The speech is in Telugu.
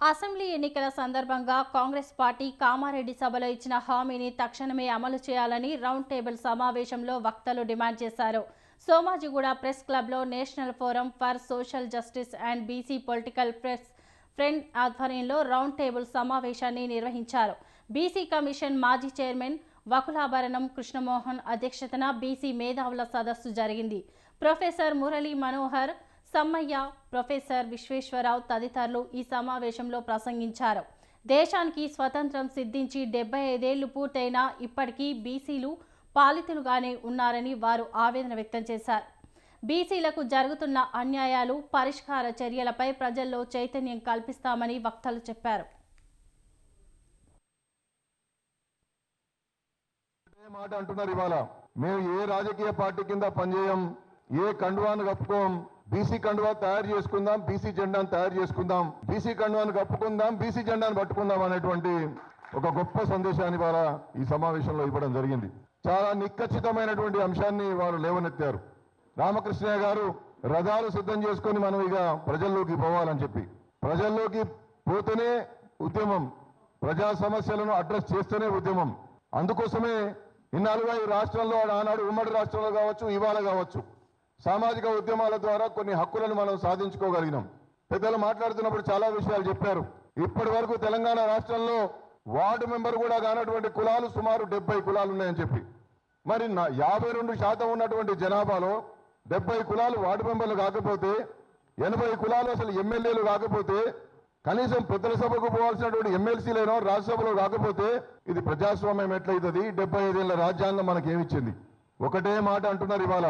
అసెంబ్లీ ఎన్నికల సందర్భంగా కాంగ్రెస్ పార్టీ కామారెడ్డి సభలో ఇచ్చిన హామీని తక్షణమే అమలు చేయాలని రౌండ్ టేబుల్ సమావేశంలో వక్తలు డిమాండ్ చేశారు. సోమాజిగూడ ప్రెస్ క్లబ్లో national forum for social justice and BC political press friend ఆధ్వర్యంలో రౌండ్ టేబుల్ సమావేశాన్ని నిర్వహించారు. బీసీ కమిషన్ మాజీ చైర్మన్ వకులాభరణం కృష్ణమోహన్ అధ్యక్షతన బీసీ మేధావుల సదస్సు జరిగింది. ప్రొఫెసర్ మురళీ మనోహర్ సమ్మయ్య ప్రొఫెసర్ విశ్వేశ్వరరావు తదితరులు ఈ సమావేశంలో ప్రసంగించారు. దేశానికి స్వతంత్రం సిద్ధించి డెబ్బై ఐదేళ్ళు పూర్తయినా ఇప్పటికీ బీసీలు పాలితులుగానే ఉన్నారని వారు ఆవేదన వ్యక్తం చేశారు. బీసీలకు జరుగుతున్న అన్యాయాలు పరిష్కార చర్యలపై ప్రజల్లో చైతన్యం కల్పిస్తామని వక్తలు చెప్పారు. మాట అంటున్నారు ఇవాళ. మేము ఏ రాజకీయ పార్టీ కింద పనిచేయం ఏ కండువాను కప్పుకోం బీసీ కండువా తయారు చేసుకుందాం బీసీ జెండాను తయారు చేసుకుందాం బీసీ కండువాను కప్పుకుందాం బీసీ జెండాను పట్టుకుందాం అనేటువంటి ఒక గొప్ప సందేశాన్ని ఇవాళ ఈ సమావేశంలో ఇవ్వడం జరిగింది. చాలా నిక్కచ్చితమైనటువంటి అంశాన్ని వారు లేవనెత్తారు. రామకృష్ణయ్య గారు రథాలు సిద్ధం చేసుకొని మనం ఇక ప్రజల్లోకి పోవాలని చెప్పి. ప్రజల్లోకి పోతేనే ఉద్యమం ప్రజా సమస్యలను అడ్రస్ చేస్తేనే ఉద్యమం. అందుకోసమే ఇన్నాళ్ళుగా ఈ రాష్ట్రంలో ఆనాడు ఉమ్మడి రాష్ట్రంలో కావచ్చు ఇవాళ కావచ్చు సామాజిక ఉద్యమాల ద్వారా కొన్ని హక్కులను మనం సాధించుకోగలిగినాం. పెద్దలు మాట్లాడుతున్నప్పుడు చాలా విషయాలు చెప్పారు. ఇప్పటి వరకు తెలంగాణ రాష్ట్రంలో వార్డు మెంబర్ కూడా కానటువంటి కులాలు సుమారు డెబ్బై కులాలు ఉన్నాయని చెప్పి. మరి నా యాభై రెండు శాతం ఉన్నటువంటి జనాభాలో డెబ్బై కులాలు వార్డు మెంబర్లు కాకపోతే ఎనభై కులాలు అసలు ఎమ్మెల్యేలు కాకపోతే కనీసం పెద్దల సభకు పోవాల్సినటువంటి ఎమ్మెల్సీలేనో రాజ్యసభలో కాకపోతే ఇది ప్రజాస్వామ్యం ఎట్లయితుంది? డెబ్బై ఐదేళ్ళ రాజ్యాంగం మనకేమిచ్చింది? ఒకటే మాట అంటున్నారు ఇవాళ.